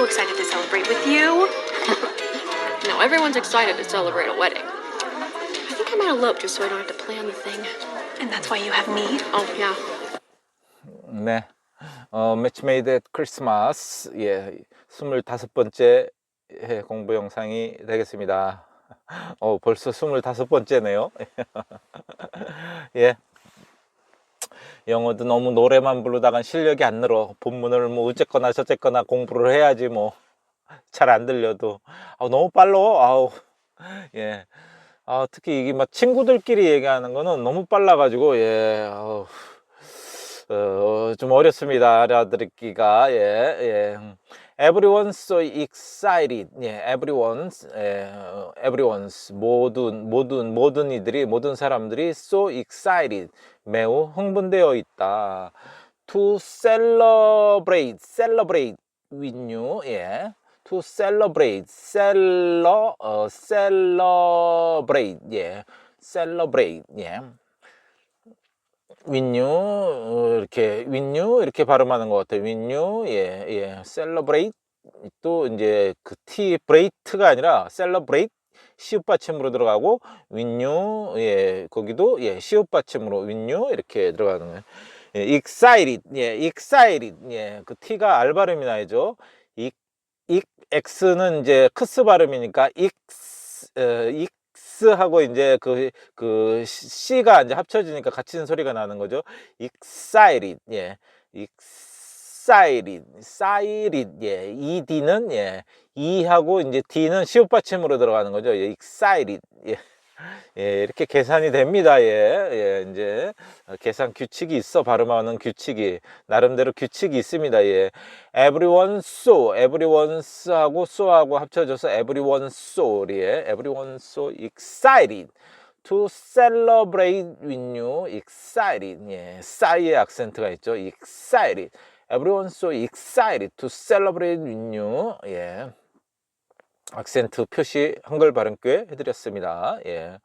so excited to celebrate with you. No, everyone's excited to celebrate a wedding. I think I might elope just so I don't have to plan the thing. And that's why you have me. Oh, yeah. 네. 어, 매치메이드 앳 크리스마스. 예. 25번째 해 공부 영상이 되겠습니다. 어, 벌써 25번째네요. 예. 영어도 너무 노래만 부르다간 실력이 안 늘어. 본문을 뭐 어쨌거나 저쨌거나 공부를 해야지 뭐. 잘 안 들려도. 아, 너무 빨라. 아우. 예. 아, 특히 이게 막 친구들끼리 얘기하는 거는 너무 빨라가지고, 예. 아우. 어, 좀 어렵습니다. 알아듣기가. 예, 예. Everyone's so excited. 예, everyone's, 예, 어, everyone's. 모든, 모든, 모든 이들이, 모든 사람들이 so excited. 매우 흥분되어 있다. To celebrate, celebrate with you. 예. To celebrate, celo, 어, celebrate. 예. celebrate. 예. 윈유 어, 이렇게 윈유 이렇게 발음하는 것 같아요. 윈유 예, 예. 셀러브레이트 또 이제 그 티 브레이트가 아니라 셀러브레이트 시옷 받침으로 들어가고 윈유 예, 거기도 예, 시옷 받침으로 윈유 이렇게 들어가는 거예요. 예, excited 예, excited 예, 그 t가 알 발음이 나죠. 익, 익 x는 이제 크스 발음이니까 익스 어, 익 하고 이제 그, 그, C가 이제 합쳐지니까 같이는 소리가 나는 거죠. excited, 예. excited, 예. ED는, 예. E하고 이제 D는 시옷 받침으로 들어가는 거죠. 예. excited, 예. 예, 이렇게 계산이 됩니다. 예, 예, 이제 계산 규칙이 있어 발음하는 규칙이 나름대로 규칙이 있습니다. 예, everyone so, everyone so하고 so하고 합쳐져서 everyone so, 예, everyone so excited to celebrate with you, excited, 예, 싸이의 악센트가 있죠. excited, everyone so excited to celebrate with you, 예. 악센트 표시 한글 발음꽤 해드렸습니다. 예,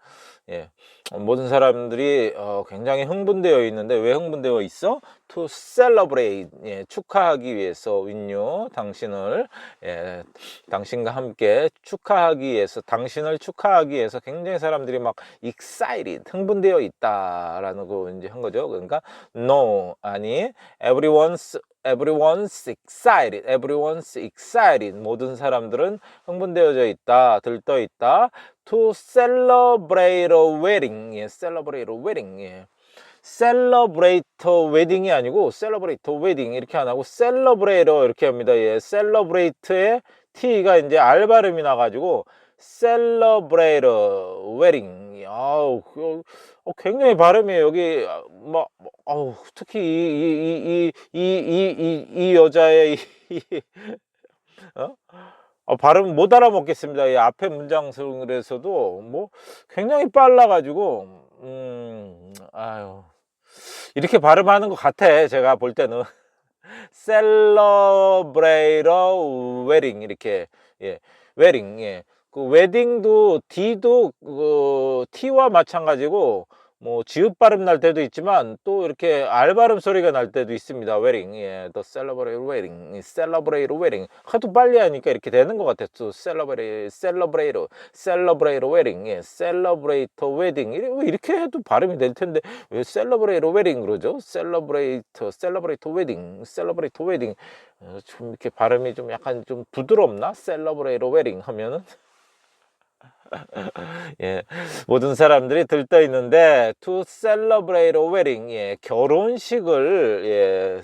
예. 모든 사람들이 어, 굉장히 흥분되어 있는데 왜 흥분되어 있어? To celebrate, 예, 축하하기 위해서 윈요 당신을 예, 당신과 함께 축하하기 위해서 당신을 축하하기 위해서 굉장히 사람들이 막 excited, 흥분되어 있다라는 거 이제 한 거죠. 그러니까 no 아니 everyone's everyone's excited. everyone's excited. 모든 사람들은 흥분되어져 있다. 들떠 있다. to celebrate a wedding. 예, celebrate a wedding. 예. A wedding이 아니고 a wedding 이렇게 안 하고 celebrate 이렇게 합니다. 예, celebrate의 t가 이제 알 발음이 나가지고 a wedding. 아우, 어, 굉장히 발음이 여기 막 아우 특히 이 이 이 이 이 이 여자의 이, 어? 어, 발음 못 알아먹겠습니다. 이 앞에 문장에서도 뭐 굉장히 빨라가지고 음 아유 이렇게 발음하는 것 같아 제가 볼 때는. A wedding 이렇게. 예 wedding. 예. 그 웨딩도 D도 그 T와 마찬가지고 뭐 지읒 발음 날 때도 있지만 또 이렇게 알 발음 소리가 날 때도 있습니다. 웨딩, 예, the celebrate wedding, celebrate wedding. 하도 빨리 하니까 이렇게 되는 것 같아요. celebrate, celebrate, celebrate wedding, 예, celebrate wedding. 이렇게 해도 발음이 될 텐데 왜 celebrate wedding 그러죠? celebrate wedding, celebrate wedding. 어, 좀 이렇게 발음이 좀 약간 좀 부드럽나? celebrate wedding 하면은. 예, 모든 사람들이 들떠 있는데 to celebrate a wedding, 예, 결혼식을 예,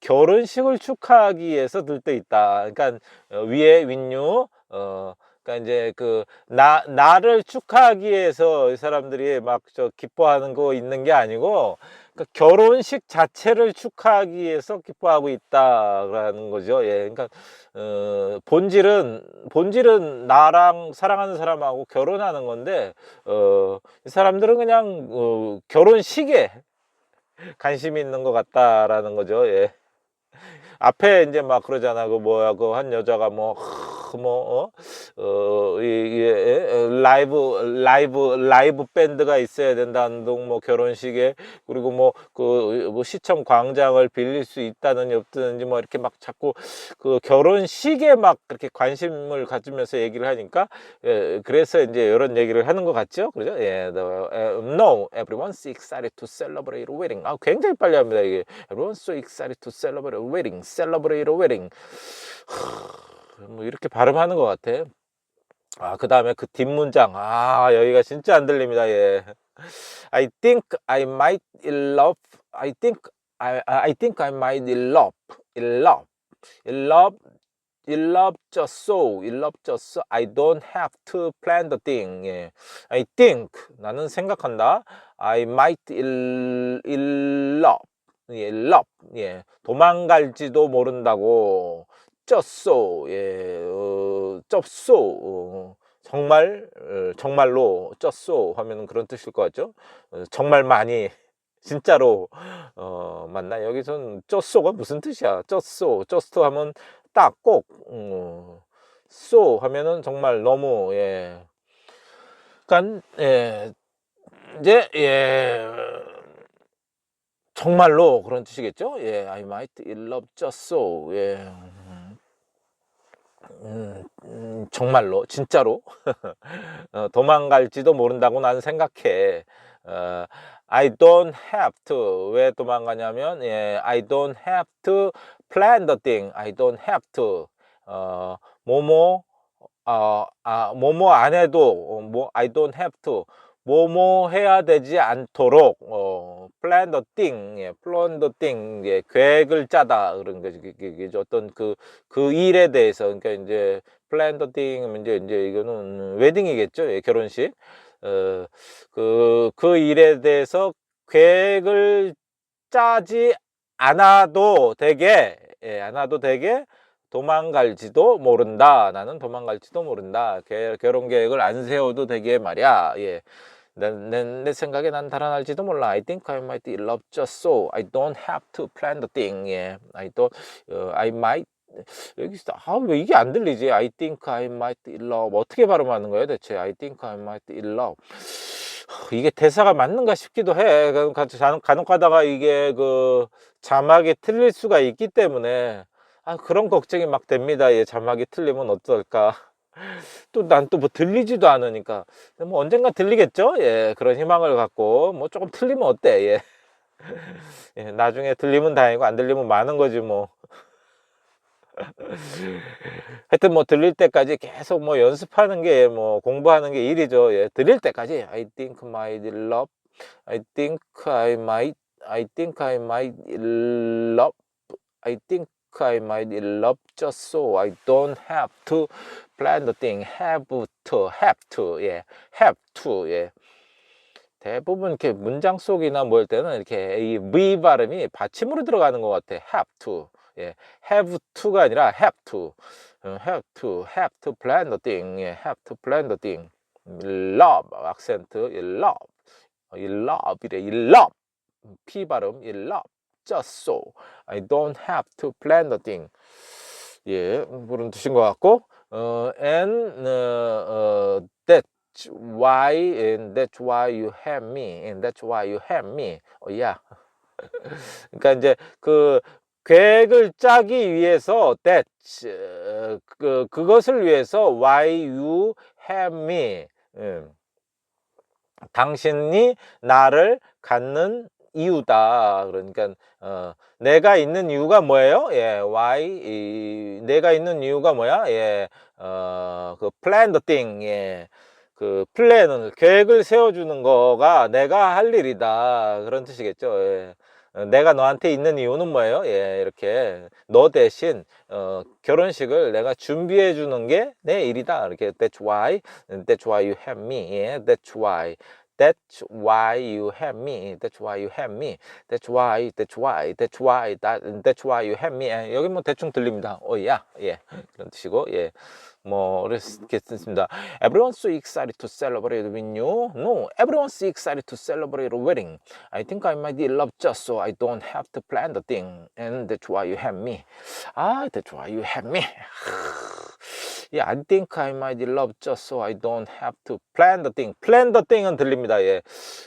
결혼식을 축하하기 위해서 들떠 있다. 그러니까 어, 위에 윈유 어 그러니까 이제 그 나 나를 축하하기 위해서 이 사람들이 막 저 기뻐하는 거 있는 게 아니고 그 결혼식 자체를 축하하기 위해서 기뻐하고 있다라는 거죠. 예, 그러니까 어, 본질은 본질은 나랑 사랑하는 사람하고 결혼하는 건데 어, 이 사람들은 그냥 어, 결혼식에 관심이 있는 것 같다라는 거죠. 예. 앞에 이제 막 그러잖아. 그 뭐야 그 한 여자가 뭐 뭐, 어, 어, 이, 이, 에, 라이브, 라이브, 라이브 밴드가 있어야 된다는 등, 뭐, 결혼식에, 그리고 뭐, 그, 뭐, 시청 광장을 빌릴 수 있다느니 없다는지, 뭐, 이렇게 막 자꾸 그 결혼식에 막 그렇게 관심을 가지면서 얘기를 하니까, 예, 그래서 이제 이런 얘기를 하는 것 같죠? 그죠? 예, uh, no, everyone's excited to celebrate a wedding. 아, 굉장히 빨리 합니다, 이게. Everyone's so excited to celebrate a wedding, celebrate a wedding. 뭐 이렇게 발음하는 것 같아. 아, 그 다음에 그 뒷문장. 아, 여기가 진짜 안 들립니다. 예. I think I might love. I think I I think I might love. love. love. love just so. love just so. I don't have to plan the thing. 예. I think 나는 생각한다. I might love. 예, love. 예. 도망갈지도 모른다고. 쪘소, 예, 어, 쩝소, 어, 정말, 어, 정말로 쪘소 하면 그런 뜻일 것 같죠? 어, 정말 많이, 진짜로, 어, 맞나? 여기선 쪘소가 무슨 뜻이야? 쪘소, 쪘소 하면 딱 꼭, 어, 쏘 하면은 정말 너무, 예. 그니까, 예, 이제, 예, 정말로 그런 뜻이겠죠? 예, I might love just so, 예. 음, 음, 정말로 진짜로 어, 도망갈지도 모른다고 나는 생각해. 어, I don't have to 왜 도망가냐면 예, I don't have to plan the thing. I don't have to 어, 뭐뭐 어, 아, 뭐뭐 안 해도 어, 뭐 I don't have to 뭐뭐 해야 되지 않도록 어, plan the thing, 예, plan the thing, 예, 계획을 짜다 그런 이게 어떤 그, 그 일에 대해서 그러니까 이제 plan the thing 이제 이제 이거는 웨딩이겠죠, 예, 결혼식. 어, 그, 그 일에 대해서 계획을 짜지 않아도 되게, 예, 않아도 되게 도망갈지도 모른다. 나는 도망갈지도 모른다. 개, 결혼 계획을 안 세워도 되게 말이야. 예. 내, 내, 내 생각에 난 달아날지도 몰라. I think I might love just so. I don't have to plan the thing. 예. I don't, 어, I might. 여기서, 아, 왜 이게 안 들리지? I think I might love. 어떻게 발음하는 거예요, 대체? I think I might love. 이게 대사가 맞는가 싶기도 해. 그 간혹, 가다가 이게 그 자막이 틀릴 수가 있기 때문에 아, 그런 걱정이 막 됩니다. 예, 자막이 틀리면 어떨까. 또 난 또 뭐 들리지도 않으니까 뭐 언젠가 들리겠죠? 예, 그런 희망을 갖고 뭐 조금 틀리면 어때? 예. 예, 나중에 들리면 다행이고 안 들리면 많은 거지 뭐. 하여튼 뭐 들릴 때까지 계속 뭐 연습하는 게 뭐 공부하는 게 일이죠. 예, 들릴 때까지 I think I love, I think I might, I think I might love, I think I might love just so I don't have to plan the thing. Have to, have to, 예, have to, 예. 대부분 이렇게 문장 속이나 뭐 할 때는 이렇게 이 V 발음이 받침으로 들어가는 것 같아. have to, 예, have to가 아니라 have to, 어, have to, have to plan the thing, 예, have to plan the thing. love 악센트, 이 love, 이 love이래, 이 love, P 발음, 이 love. Just so I don't have to plan the thing. 예, 그런 뜻인 것 같고, 어, and uh, uh, that's why and that's why you have me and that's why you have me. 어, 야. 그러니까 이제 그 계획을 짜기 위해서 that 그 그것을 위해서 why you have me. 음. 당신이 나를 갖는 이유다. 그러니까 어, 내가 있는 이유가 뭐예요? 예, why 이, 내가 있는 이유가 뭐야? 예, 어, 그 plan the thing. 예. 그 플랜은 계획을 세워주는 거가 내가 할 일이다 그런 뜻이겠죠. 예. 어, 내가 너한테 있는 이유는 뭐예요? 예, 이렇게 너 대신 어, 결혼식을 내가 준비해 주는 게 내 일이다. 이렇게 that's why, that's why you have me. 예, that's why. That's why you have me. That's why you have me. That's why, that's why, that's why, that, that's why you have me. 예, 여기 뭐 대충 들립니다. 어, 야, 예, 그런 뜻이고, 예, 뭐 이렇게 듣습니다. Everyone's excited to celebrate with you. No, everyone's excited to celebrate a wedding. I think I might love just so I don't have to plan the thing. And that's why you have me. 아, that's why you have me. 이 I think I might love just so I don't have to plan the thing. plan the thing은 들립니다. 예.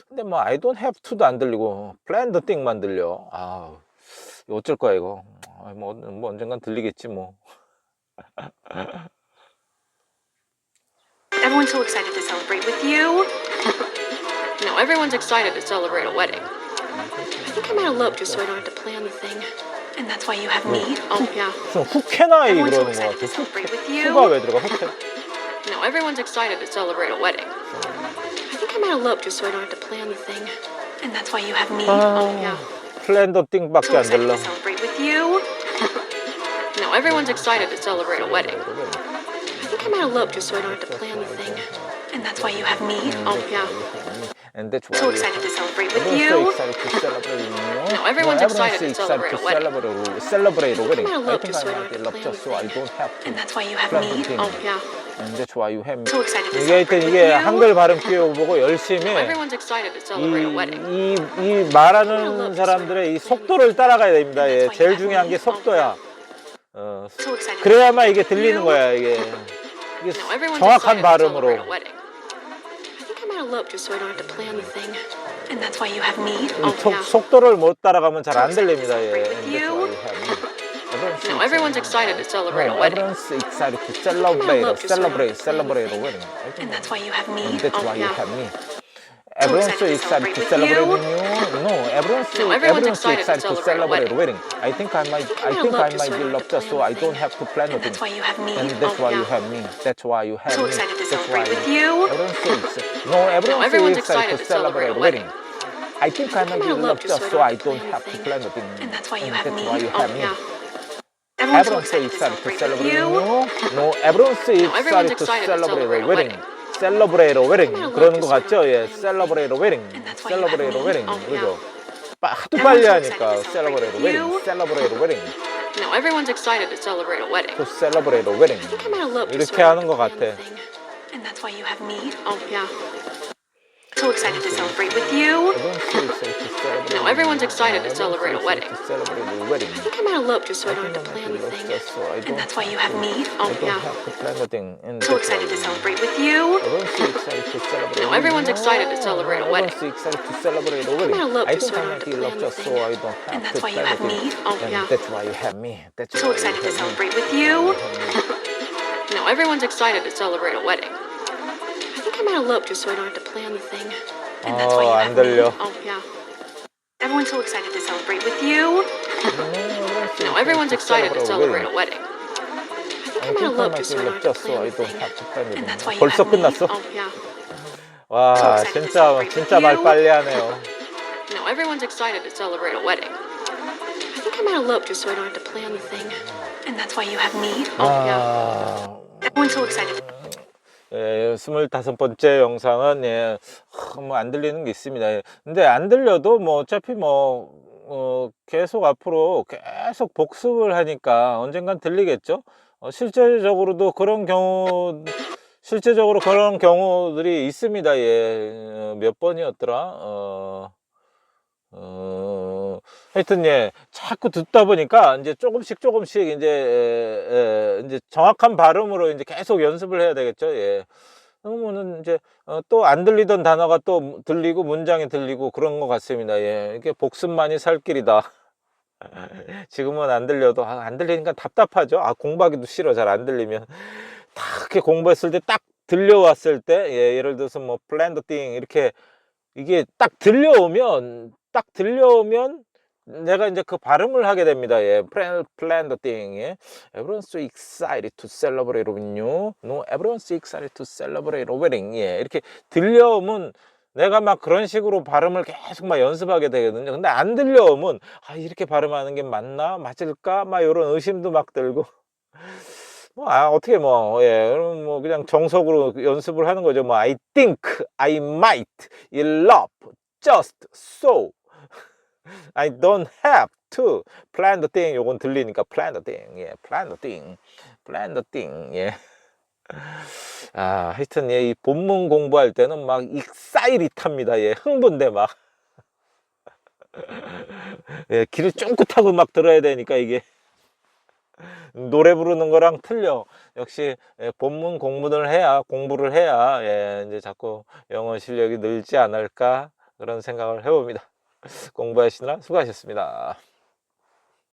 근데 뭐 I don't have to도 안 들리고 plan the thing만 들려. 아, 어쩔 거야 이거. 아, 뭐, 뭐 언젠간 들리겠지 뭐. Everyone's so excited to celebrate with you. No, everyone's excited to celebrate a wedding. I think I might elope just so I don't have to plan the thing. And that's why you have me. Oh, yeah. 무슨 후케나이 Everyone's so 그러는 거 excited 같아. to celebrate with 후가 you. 왜 들어가? 후케. No, everyone's excited to celebrate a wedding. I think I might elope just so I don't have to plan the thing. And that's why you have me. Oh, yeah. 플랜더 띵밖에 So 안 excited 들려. to celebrate with you. No, everyone's excited to celebrate a wedding. I think I might elope just so I don't have to plan the thing. And that's why you have me. Oh, yeah. And that's why So you- excited to celebrate with Everyone's so you. excited to celebrate you. No, everyone's excited to celebrate a wedding. celebrate a- celebrate a wedding. I I love think just so I I don't might have to love plan just so I anything. don't have to And that's why you have plan me. Oh, yeah. And that's why you have me. So excited to 이게 하여튼 celebrate 이게 with you. 한글 발음 키워보고 열심히 Everyone's excited to celebrate a wedding. 이, 이, 이 말하는 사람들의 이 속도를 따라가야 됩니다. 예, 제일 중요한 게 속도야. 어, So excited. 그래야만 이게 들리는 거야, 이게. 이게 No, everyone's 정확한 excited to celebrate 발음으로. a wedding. I think I might elope just so I don't have to plan the thing. And that's why you have me. 이 Oh, 속, yeah. 속도를 못 따라가면 잘 안 들립니다. 예. Celebrate No, everyone's excited to celebrate a wedding. everyone's excited to celebrate, love to celebrate, celebrate celebrate a wedding. And that's why you have me. And that's Oh, why you have me. Everyone's so excited to celebrate with you. No, everyone's so, No, everyone's everyone's so excited to to celebrate celebrate a wedding. I think I might, I think I might be loved just so I don't have to plan And nothing. that's why you have me. And that's Oh, why you have me. That's why you have So me. excited to celebrate with you. Everyone's so excited. No, everyone's, so excited, to celebrate a wedding. I think I might be loved just so so I don't have to to plan nothing. And that's why you oh, have me. Oh. Everyone's so excited to celebrate celebrate you. No, everyone's so excited to to celebrate celebrate a I love 그러는 거 같죠? 예, have a me. wedding. Oh, 그죠? 하도 빨리 하니까 excited to celebrate a celebrate wedding. you. Celebrate a wedding. No, everyone's excited to celebrate a wedding. To celebrate a wedding. I might elope just so 이렇게 I 하는 것 have 같아. And that's why you have me. Oh, yeah. So excited to celebrate with you. no, everyone's excited to celebrate a wedding. I think I might elope just so I don't have to plan the thing. And that's why you have me? Oh, yeah. So excited to celebrate with you. no, everyone's excited to celebrate a wedding. I think I might elope just so I don't have to plan the thing. And that's why you have me? Oh, yeah. That's why you have me. So excited to celebrate with you. no, everyone's excited to celebrate a wedding I think I might elope just so I don't have to plan the thing. And that's why you 어, have 안 me. 들려. Oh, yeah. Everyone's so excited to celebrate with you. No, everyone's excited to celebrate a wedding. I might think I elope might just be so I loved don't just so I have to don't plan have to plan And that's nothing. why you 벌써 have me. 끝났어? Oh, yeah. 와, So excited to 진짜 celebrate 진짜 with 말 you. 빨리 하네요. No, everyone's excited to celebrate a wedding. I think I might elope just so I don't have to plan the thing. And that's why you have me. Oh, yeah. 아, Everyone's so excited. 예, 스물다섯 번째 영상은 예, 뭐안 들리는 게 있습니다. 예. 근데 안 들려도 뭐 어차피 뭐 어, 계속 앞으로 계속 복습을 하니까 언젠간 들리겠죠. 어, 실제적으로도 그런 경우 실제적으로 그런 경우들이 있습니다. 예, 어, 몇 번이었더라. 어, 어, 하여튼 예, 자꾸 듣다 보니까 이제 조금씩 조금씩 이제 에, 에, 이제 정확한 발음으로 이제 계속 연습을 해야 되겠죠. 예. 그러면은 이제 어, 또 안 들리던 단어가 또 들리고 문장이 들리고 그런 것 같습니다. 예. 이게 복습만이 살 길이다. 지금은 안 들려도 아, 안 들리니까 답답하죠. 아 공부하기도 싫어. 잘 안 들리면 딱 이렇게 공부했을 때 딱 들려왔을 때 예, 예를 들어서 뭐 플랜더 띵 이렇게 이게 딱 들려오면 딱 들려오면 내가 이제 그 발음을 하게 됩니다. 예, plan, plan the thing. 예. Everyone's so excited to celebrate with you. No, everyone's so excited to celebrate a wedding. 예, 이렇게 들려오면 내가 막 그런 식으로 발음을 계속 막 연습하게 되거든요. 근데 안 들려오면 아, 이렇게 발음하는 게 맞나? 맞을까? 막 이런 의심도 막 들고. 뭐, 아, 어떻게 뭐, 예, 그럼 뭐, 그냥 정석으로 연습을 하는 거죠. 뭐, I think, I might, you love, just, so. I don't have to plan the thing. 요건 들리니까 plan the thing. 예, plan the thing. plan the thing. 예. 아, 하여튼 예, 이 본문 공부할 때는 막 익사이릿합니다. 예, 흥분돼 막. 예, 길을 쫑긋하고 막 들어야 되니까 이게 노래 부르는 거랑 틀려. 역시 예, 본문 공부를 해야 공부를 해야 예, 이제 자꾸 영어 실력이 늘지 않을까 그런 생각을 해봅니다. 공부하시느라 수고하셨습니다.